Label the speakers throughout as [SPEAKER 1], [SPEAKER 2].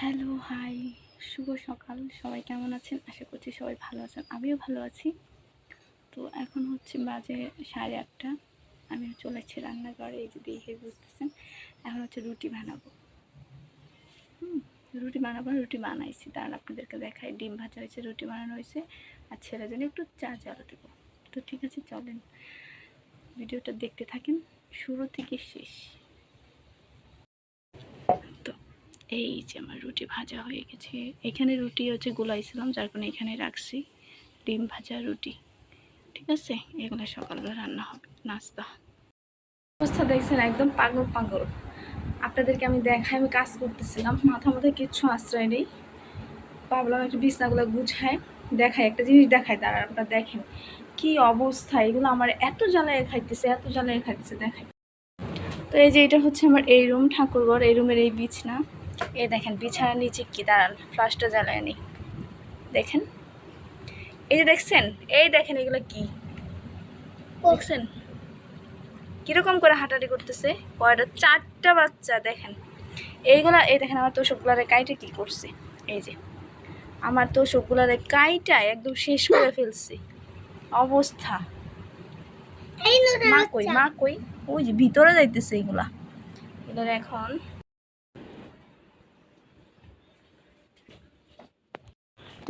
[SPEAKER 1] Hello, high, শুভ সকাল। সবাই কেমন আছেন? আশা করছি সবাই ভালো আছেন। আমিও ভালো আছি। তো এখন হচ্ছে বাজে সাড়ে আটটা। আমি চলে যাচ্ছি রান্নাঘরে, এই যে দেখে বুঝতেছেন। এখন হচ্ছে রুটি বানাবো। হুম, রুটি বানাবো রুটি বানাইছি। তার আপনাদেরকে দেখাই। ডিম ভাজা হয়েছে, রুটি বানানো হয়েছে। আর ছেলের জন্য একটু চা জ্বালা দেবো। তো ঠিক আছে, চলেন। ভিডিওটা দেখতে থাকেন। শুরু থেকে শেষ তো এই যে আমার রুটি ভাজা হয়ে গেছে। এখানে রুটি হচ্ছে গোলাইছিলাম যার কারণে এখানে রাখছি ডিম ভাজা রুটি। ঠিক আছে? এগুলো সকালবেলা রান্না হবে, নাস্তা। অবস্থা দেখছেন, একদম পাগল পাগল। আপনাদেরকে আমি দেখাই, আমি কাজ করতেছিলাম, মাথা মধ্যে কিচ্ছু আশ্রয় নেই। ভাবলাম একটু বিছনাগুলো গুছায় দেখায় একটা জিনিস দেখায় তারা আপনারা দেখেন। কি অবস্থা, এগুলো আমার এত জ্বালায় খাইতেছে, এত জ্বালায় খাইতেছে, দেখাই। তো এই যে এটা হচ্ছে আমার এই রুম, ঠাকুরঘর, এই রুমের এই বিছনা। এই দেখেন বিছানার নিচে কি? দাঁড়ান ফ্লাশটা জ্বালায় নি। দেখেন। এই যে দেখছেন? এই দেখেন এগুলো কি? দেখছেন? কীরকম করে হাঁটাহাঁটি করতেছে? কয়টা? চারটা বাচ্চা দেখেন। এইগুলা এই দেখেন আমার তোষকগুলারে কাইটে কি করছে? এই যে আমার তোষকগুলারে কাইটা একদম শেষ করে ফেলছে। অবস্থা। মা কই মা কই? ওই যে ভিতরে যাইতেছে এগুলা। এগুলো এখন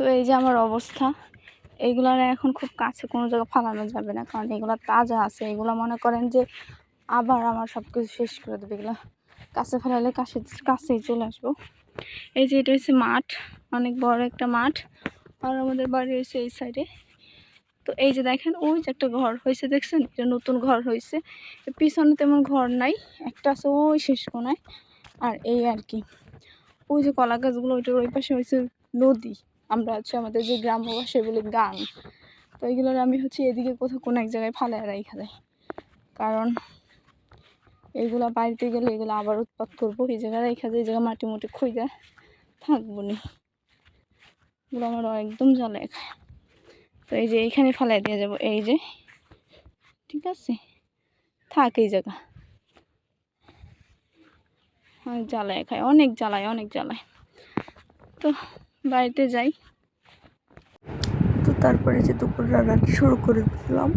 [SPEAKER 1] তো এই যে আমার অবস্থা এইগুলার এখন খুব কাছে কোনো জায়গায় ফালানো যাবে না, কারণ এগুলো তাজা আছে। এগুলো মনে করেন যে আবার আমার সব কিছু শেষ করে দেবে। এগুলো কাছে ফেলালে কাছে, কাছেই চলে আসব। এই যে এটা হচ্ছে মাঠ, অনেক বড় একটা মাঠ, আর আমাদের বাড়ি হয়েছে এই সাইডে তো এই যে দেখেন, ওই যে একটা ঘর হয়েছে, দেখছেন? এটা নতুন ঘর হয়েছে। পিছনে তেমন ঘর নাই, একটা আছে ওই শেষ কোনায়। আর এই আর কি। ওই যে কলা গাছগুলো, ওইটার ওই পাশে হয়েছে নদী। আমরা হচ্ছে আমাদের যে গ্রাম্য ভাষায় বলি গান তো এইগুলোর আমি হচ্ছে এদিকে কোথাও কোনো এক জায়গায় ফালায় রাখা যায় কারণ এইগুলো বাড়িতে গেলে এগুলো আবার উৎপাত করব, এই জায়গায় রেখা যায় এই জায়গায় মাটি মুটি খুঁজে থাকব না এগুলো আমার একদম জ্বালায় খায় তো এই যে এইখানে ফেলাই দিয়ে যাব, এই যে, ঠিক আছে? থাক এই জায়গা। অনেক জ্বালায় খায়, অনেক জ্বালায় অনেক জ্বালায়। তো বাড়িতে যাই। তো তারপরে যে দুপুর রান্না শুরু করে দিলাম।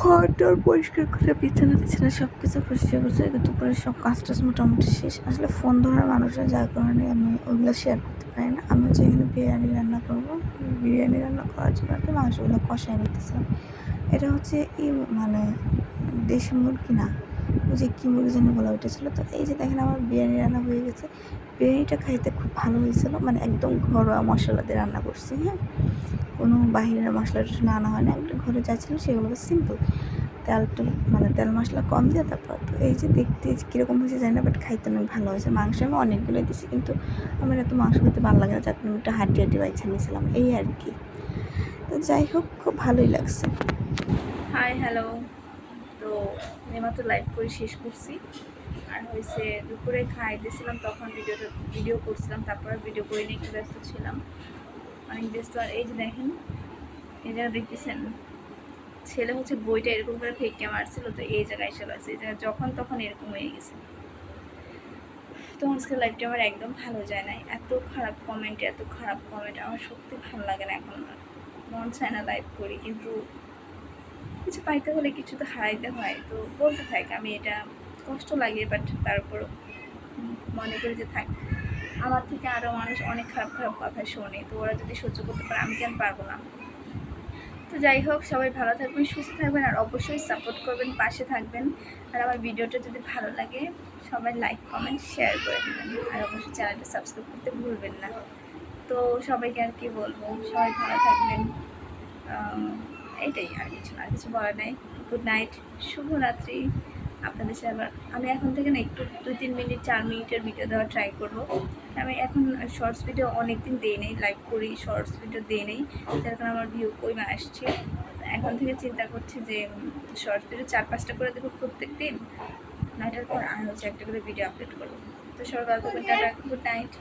[SPEAKER 1] ঘরটার পরিষ্কার করে বিছানা টিছানা সব কিছু পরিষ্কার করছে দুপুরে সব কাজ টাজ মোটামুটি শেষ। আসলে ফোন ধরার মানুষরা যার কারণে আমি ওইগুলো শেয়ার করতে পারি না। আমি এখানে বিরিয়ানি রান্না করব। বিরিয়ানি রান্না করার জন্য আর কি মাংসগুলো কষায় নিতেছিলাম এটা হচ্ছে ই মানে দেশি মুরগি না। যে কী মুরগি যেন বলা ওইটা ছিল তো এই যে দেখেন আমার বিরিয়ানি রান্না হয়ে গেছে। বিরিয়ানিটা খাইতে খুব ভালো হয়েছিল মানে একদম ঘরোয়া মশলা দিয়ে রান্না করছি হ্যাঁ। কোনো বাহিরের মশলা টশলা আনা হয় না একটু ঘরে যা ছিল সেগুলো সিম্পল তেল টেল মানে তেল মশলা কম দিয়ে তারপর তো এই যে দেখতে কীরকম হয়েছে জানি না বাট খাইতে অনেক ভালো হয়েছে। মাংস আমি অনেকগুলো দিয়েছি কিন্তু আমার এত মাংস খেতে ভালো লাগে না যাতে আমি একটা হাড্ডি হাড্ডি বাইছে নিয়েছিলাম, এই আর কি। তো যাই হোক, খুব ভালোই লাগছে। হাই হ্যালো এইমাত্র লাইভ করে শেষ করছি। আর হয়েছে দুপুরে খাই দিয়েছিলাম, তখন ভিডিওটা ভিডিও করছিলাম, তারপরে ভিডিও করে নিয়ে একটু ব্যস্ত ছিলাম। অনেক ব্যস্ত। আর এই যে দেখেন, এই জায়গা দেখতেছেন, ছেলে হচ্ছে বইটা এরকম করে ফেঁকে মারছিল, তো এই জায়গায় এসে লাগছে এই জায়গায় যখন তখন এরকম হয়ে গেছে। তো আজকে লাইফটা আমার একদম ভালো যায় না এত খারাপ কমেন্ট এত খারাপ কমেন্ট আমার সত্যি ভালো লাগে না এখন। মন চায় না লাইভ করি, কিন্তু পাইতে হলে কিছু তো হারাইতে হয়, তো বলতে থাক, আমি এটা কষ্ট লাগে বাট তারপর মনে করি যে থাক। আমার থেকে আরও মানুষ অনেক খারাপ খারাপ কথা শোনে, তো ওরা যদি সহ্য করতে পারে, আমি কেন পারব না? তো যাই হোক, সবাই ভালো থাকবেন, সুস্থ থাকবেন, আর অবশ্যই সাপোর্ট করবেন, পাশে থাকবেন। আর আমার ভিডিওটা যদি ভালো লাগে, সবাই লাইক কমেন্ট শেয়ার করে দেবেন। আর অবশ্যই চ্যানেলটা সাবস্ক্রাইব করতে ভুলবেন না। তো সবাইকে আর কি বলব, সবাই ভালো থাকবেন। এইটাই আর কিছু আর কিছু বলার নাই। গুড নাইট শুভরাত্রি। আপনাদের সাথে আবার আমি এখন থেকে না একটু দুই তিন মিনিট, চার মিনিটের ভিডিও দেওয়ার ট্রাই করব। আমি এখন শর্টস ভিডিও অনেক দিন দিই নেই লাইভ করি শর্টস ভিডিও দিই নেই। যার কারণে আমার ভিউ কমে আসছে। এখন থেকে চিন্তা করছি যে শর্টস ভিডিও চার পাঁচটা করে দেবো প্রত্যেক দিন নাইটার পর আর হচ্ছে একটা করে ভিডিও আপলোড করব। তো সরকার গুড নাইট